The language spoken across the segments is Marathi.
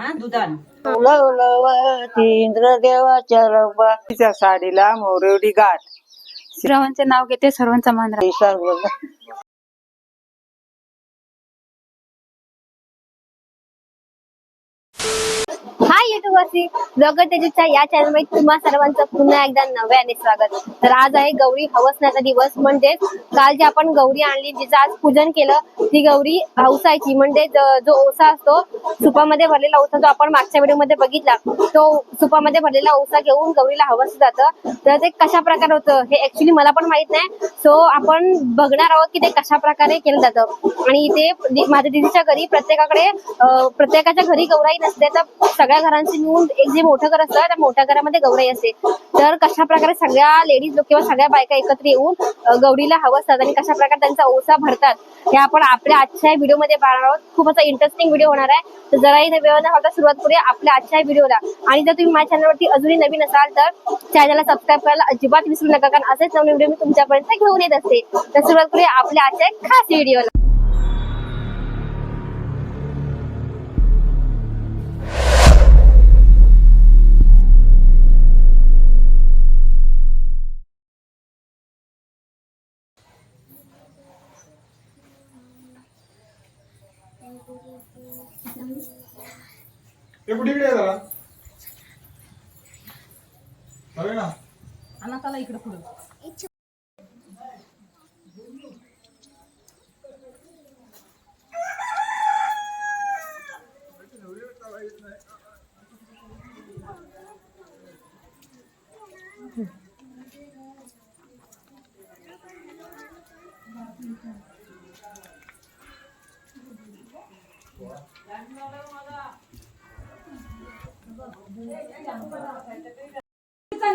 हा. दुधान. इंद्रदेवाच्या तिच्या साडीला मोरवडी गाठ. श्रावणचे नाव घेते सर्वांचा मान राखते. या चॅनलमध्ये तुम्हा सर्वांचं पुन्हा एकदा नव्याने स्वागत. तर आज आहे गौरी हवसण्याचा दिवस. म्हणजे काल जे आपण गौरी आणली जिचं आज पूजन केलं ती गौरी हवसायची म्हणजे जो ओसा असतो सुपामध्ये भरलेला ओसा जो आपण मागच्या व्हिडिओमध्ये बघितला तो सुपामध्ये भरलेला ओसा घेऊन गौरीला हवस जातं. तर ते कशा प्रकारे होतं हे ऍक्च्युली मला पण माहीत नाही. सो आपण बघणार आहोत की ते कशा प्रकारे केलं जातं. आणि इथे माझ्या दिदीच्या घरी प्रत्येकाकडे प्रत्येकाच्या घरी गौराई नसते तर सगळ्या घरांची घेऊन एक जे मोठं घर असतं त्या मोठ्या घरामध्ये गौराई असते. तर कशा प्रकारे सगळ्या लेडीज किंवा सगळ्या बायका एकत्र येऊन गौरीला हवं असतात आणि कशा प्रकारे त्यांचा ओसा भरतात हे आपण आपल्या आजच्या व्हिडिओमध्ये पाहणार आहोत. खूप असा इंटरेस्टिंग व्हिडिओ होणार आहे. तर जराही वेळ न होता सुरुवात करूया आपल्या आजच्या व्हिडिओला. आणि जर तुम्ही माझ्या चॅनलवरती अजूनही नवीन असाल तर चॅनलला सबस्क्राईब करायला अजिबात विसरू नका कारण असेच नवीन व्हिडिओ मी तुमच्यापर्यंत घेऊन येत असते. तर सुरुवात करूया आपल्या आजच्या खास व्हिडिओला ते कुठे इकडे जरा हवे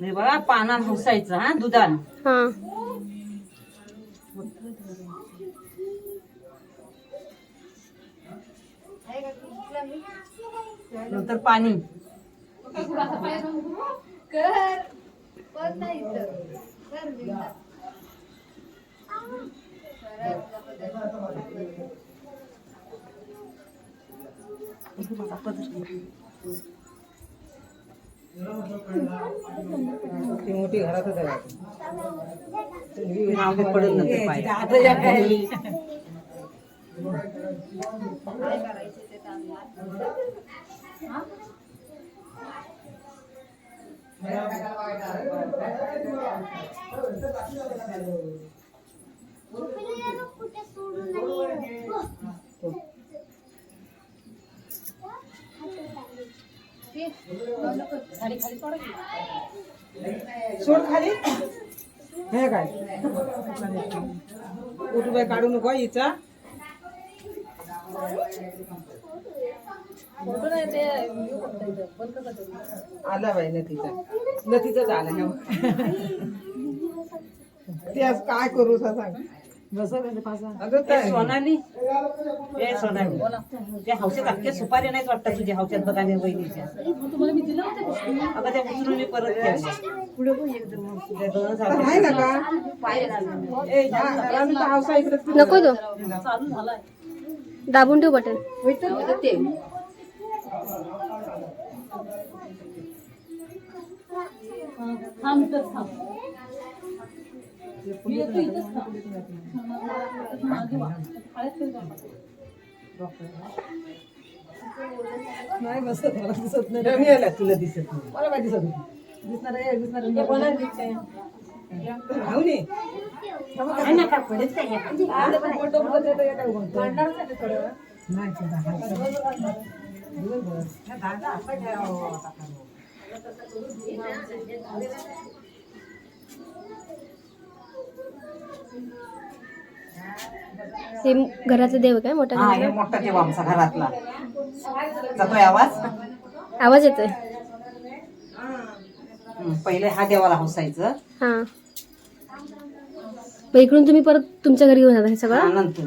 नाही बघा पानान हसायचं हा दुधान. हा. नंतर पाणी. ती मोठी घरातच आहे. नाव बी पडत सोड खाली. हे काय? बाय काढू नको हिचा. आला बाई नथीचा नथीचाच आला ना ते आज काय करू सांग. अगं ए, काय सोनाली. ए सोनाली. त्या हौशात अख्ख्या सुपारी नाहीच वाटतं तुझ्या हौशात बघा नाही वहिनीच्या. अगं त्या उचलून मी परत नको तो दाबून ठेव बटन. नाही बसत मला दिसत नाही. मी आला तुला दिसत नाही. मला माहिती दिसत नाही. दिसणार आहे दिसणार. नाही, ते दहा. दिवसभर. नाही, दहा, दहा, असं ठेवावं आता खाली. हे घरातलं देव काय? मोठा हा हे मोठा देव आमचा घरातला. जातोय आवाज? आवाज येतोय. हं, पहिले हा देवाला हौसायचं. हा. मग इकडून तुम्ही परत तुमच्या घरी घेऊन जाता हे सगळं? नंतर.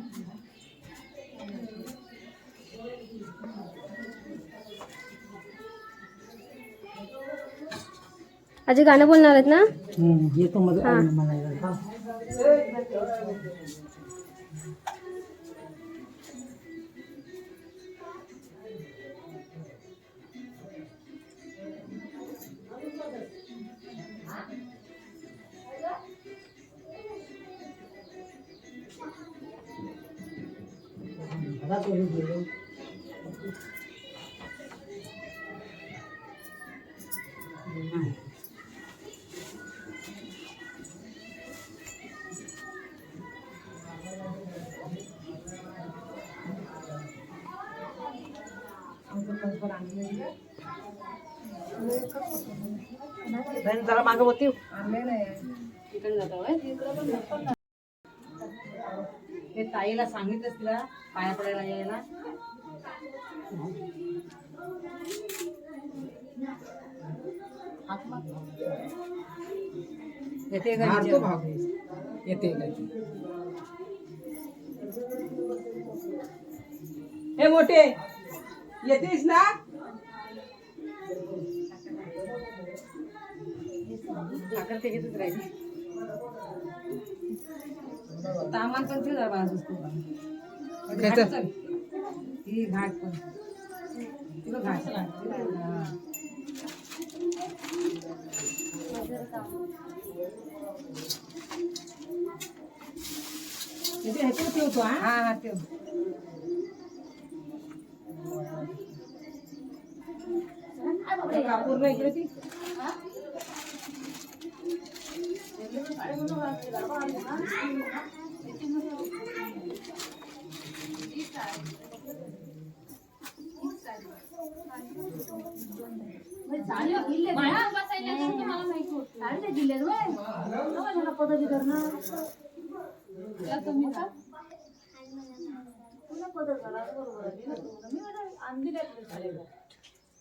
आजी गाणं बोलणार आहेत ना? येतो मध्ये हा. म्हणायला. जरा मागं होती ते ताईला सांगितलं तिला पाया पडायला यायला. येते का येते हे मोठे येतेस ना? साखर ते घेतच राहिली तामान पण ते चल. ही घाट पण. तुला घाट हा. इथे ह्याच्यावर ठेवतो हा? हा हा। ठेव कापूर नाही इकडे ती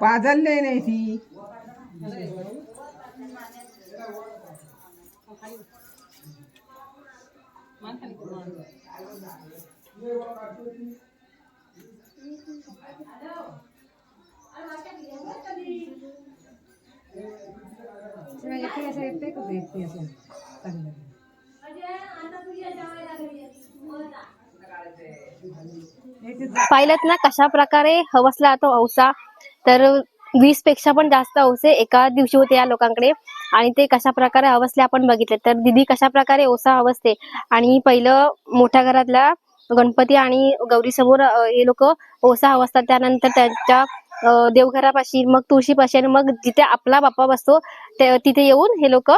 पाजलले नाही ती. येते असं येते का येते असं? चांगलं. पाहिलं ना कशा प्रकारे हवसला तो औसा? तर वीसपेक्षा पण जास्त औसे एका दिवशी होते या लोकांकडे. आणि ते कशा प्रकारे हवसले आपण बघितले. तर दिदी कशा प्रकारे ओसा हवसते? आणि पहिलं मोठ्या घरातल्या गणपती आणि गौरी समोर हे लोक ओसा हवसतात. त्यानंतर त्यांच्या देवघरापाशी मग तुळशीपाशी आणि मग जिथे आपला बाप्पा बसतो तिथे येऊन हे लोक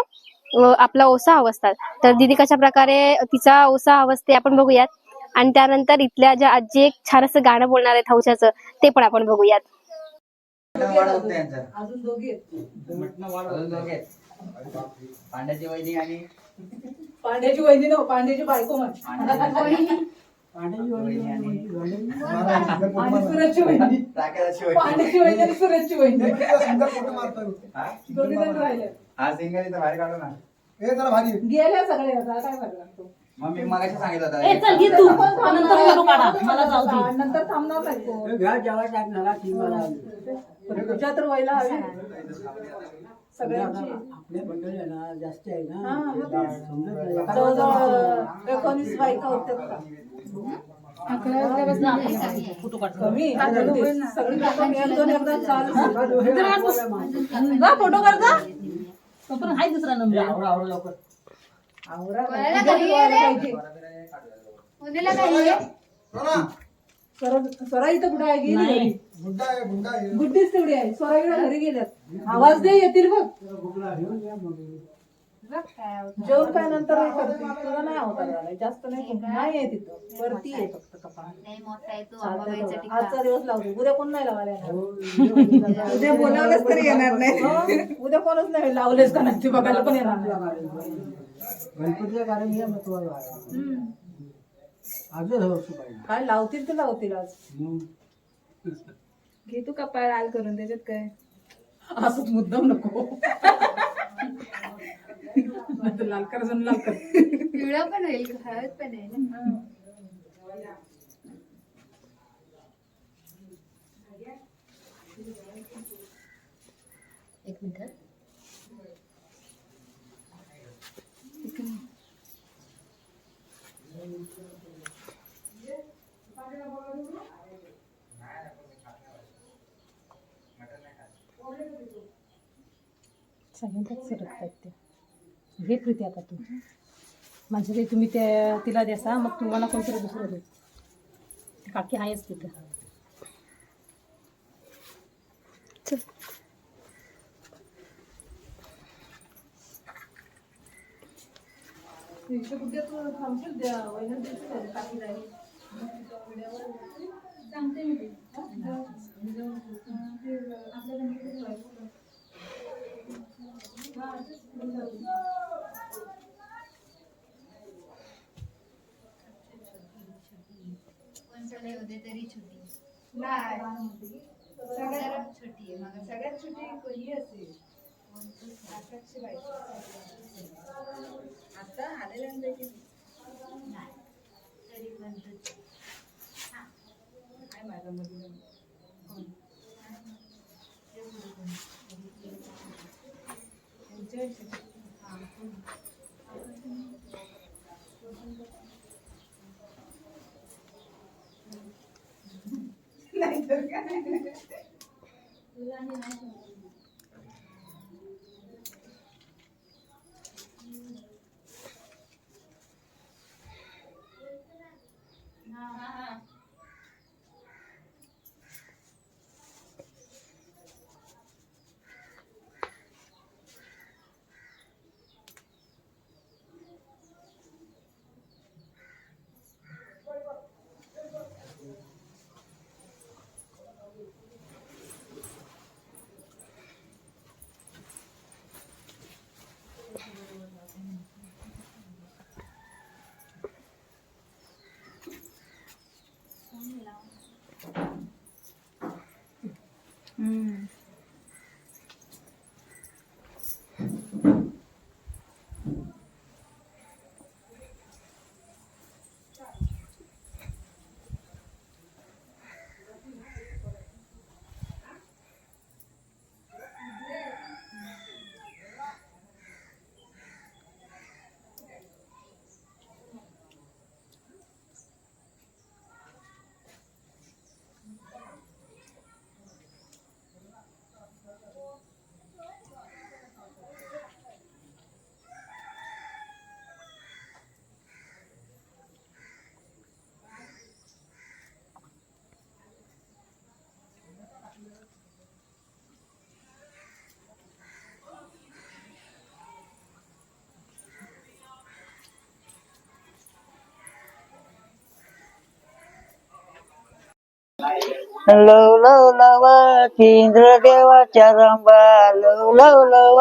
आपला ओसा हवसतात. तर दिदी कशा प्रकारे तिचा ओसा हवसते आपण बघूयात. आणि त्यानंतर इथल्या ज्या आजी एक छान असं गाणं बोलणार आहेत हौशाचं ते पण आपण बघूयात. अजून दोघी आहेत. पांड्याची वहिनी आणि पांड्याची वहिनी नो पांड्याची बायको हा? दोघी जण राहिले. सिंगल इथं बाहेर काढू ना. जरा भारी. गेले सगळे आता काय करणार तू? मग मी मगाशी सांगितलं ए चल घे तू. नंतर फोटो काढा. मला जाऊ दे. नंतर थांबणार नाही कोण. घ्या जेव्हा टाक मला ती मला पण तुझ्या तर व्हायला हवी. सगळ्यांची. आपल्या बद्दल आहे ना जास्त आहे हा, ना मग तेच. समजत नाही. एका जवळजवळ एकोणीस बायका होत्या का? फोटो काढ कमी. सगळी लोकं एक दोन एकदा चालू. जा फोटो काढ जा तोपर्यंत हाय दुसरा नंबर आवडा आवडा लवकर. आवरा कोणाला घरी? पाहिजे. काय आहे? इथं कुठे आहे? गेली नाही. घरी. गुड्डा आहे गुड्डा आहे. गुड्डीच तेवढी आहे. इकडे घरी गेल्यात. आवाज दे येतील बघ. बुकला घेऊन या मग जेवण काय नंतर हे करतील तुला नाही झालाय जास्त नाही नाही आहे तिथं. वरती आहे फक्त कपाळ. लय मोठा आहे तो. चालतंय अंबाबाईचा तेवढं. टिका आजचा दिवस लावतो. उद्या कोण नाही लावायला येणार? उद्या बोलावलंच तरी येणार नाही. उद्या कोणच नाही लावलेच का नाही? ते बघायला पण येणार नाही. गणपतीचं कारण या मग तुम्हाला आजच हवं पाहिजे काय लावतील ते लावतील आज. मग? घे तू कपाळ लाल करून त्याच्यात काय? असंच मुद्दाम नको. नाहीतर लाल कर अजून लाल कर. पिवळा पण होईल हळद पण आहे ना एक मिनिट सगळ्यांच्याच सरकतात ते. घे प्रीती आता तू. माझ्या काही तुम्ही त्या तिला द्यासा मग तुम्हाला कोणतरी दुसरं दे ती काकी आहेच तिथं लय होते तरी छोटी नाही. सगळ्यात छोटी आहे मग सगळ्यात छोटी कोणी असेल आता आलेल्यांपैकी 你来什么？Mm. लव लवाची इंद्र देवाच्या रंबा. लव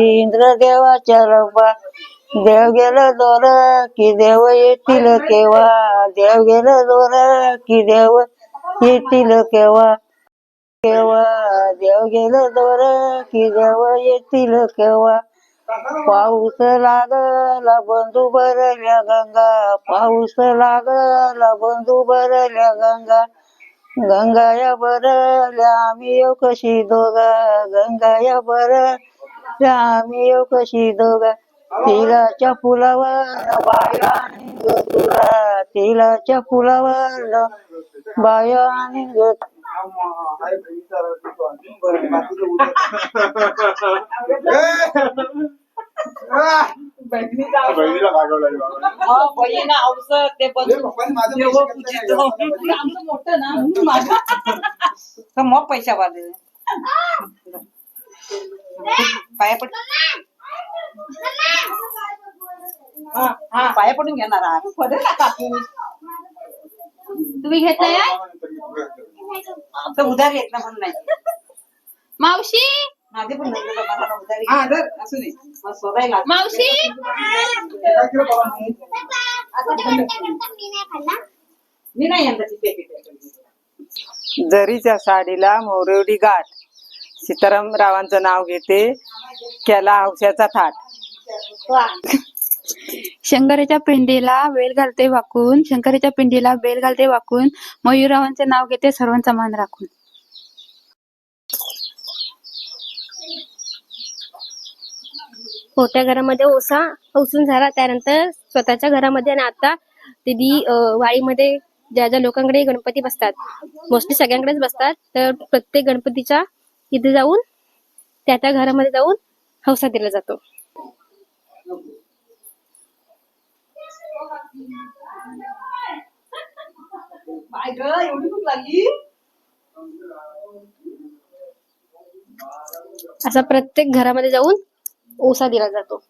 इंद्र देवाच्या रंबा. देव गेलं दोर की देव येतील केव्हा? देव गेलं दोर की देव येतील केव्हा? केव्हा? देव गेलं दोर की देव येतील केव्हा? पाऊस लागला बंधू भरल्या गंगा. पाऊस लागला बंधू भरल्या गंगा. गंगाया भरल्या आम्ही येऊ कशी दोघा. गंगाया भरल्या आम्ही येऊ कशी दोघा तिलाच्या फुलावर बाया तिलाच्या फुलावर बाया आणि बहिणीला हा, मग पैसा वाले. पाया पड हा, हा, पाया पडून घेणार आहात पडेल ना कापूस तुम्ही घेताय? उधार ना म्हणून नाही. मावशी माझे पण हा असू दे. मग मावशी? मी नाही यंदाची पेटी जरीच्या साडीला मोरवडी गाठ. सीताराम रावांचं नाव घेते. केला हौशाचा थाट. शंकराच्या पिंडीला वेल घालते वाकून. शंकराच्या पिंडीला बेल घालते वाकून. मयूररावांचे नाव घेते सर्वांचा मान राखून. मोठ्या घरामध्ये ओसा ओसून झाला. त्यानंतर स्वतःच्या घरामध्ये आणि आता दिदी अं, वाडीमध्ये ज्या ज्या लोकांकडे गणपती बसतात मोस्टली सगळ्यांकडेच बसतात तर प्रत्येक गणपतीच्या इथे जाऊन त्या त्या घरामध्ये जाऊन हौसा दिला जातो. असा प्रत्येक घरामध्ये जाऊन ओसा दिला जातो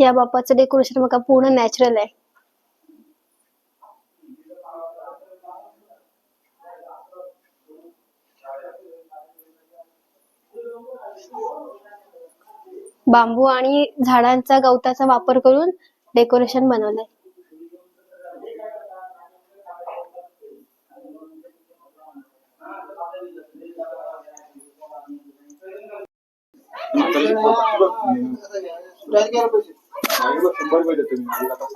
या बाप्पाचं डेकोरेशन बघा पूर्ण नॅचरल आहे. बांबू आणि झाडांचा गवताचा वापर करून डेकोरेशन बनवलंय. शंभर रुपये देतो मी आता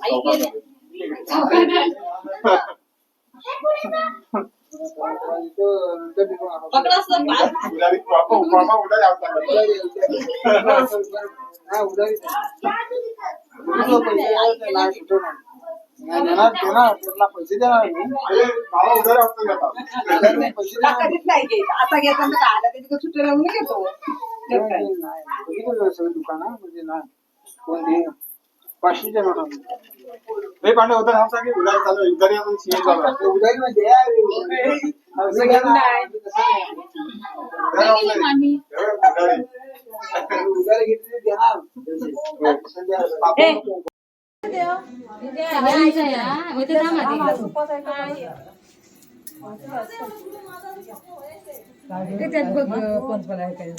पकडा सर उधारी उधारी पैसे देणार पैसे देणार अरे बाबा उधारी पैसे का कधीच नाही घेत आता घेताना का आला त्याची सुट्टी लावून घेतो नाही, सगळं दुकान म्हणजे नाही कोण? देईन पाचशेच्या नोटा नाही पांडे घे उधारी चालू आहे. उधारी आपण सीएम चालू. उधारी म्हणजे त्यात बघ पंचपाला आहे काय?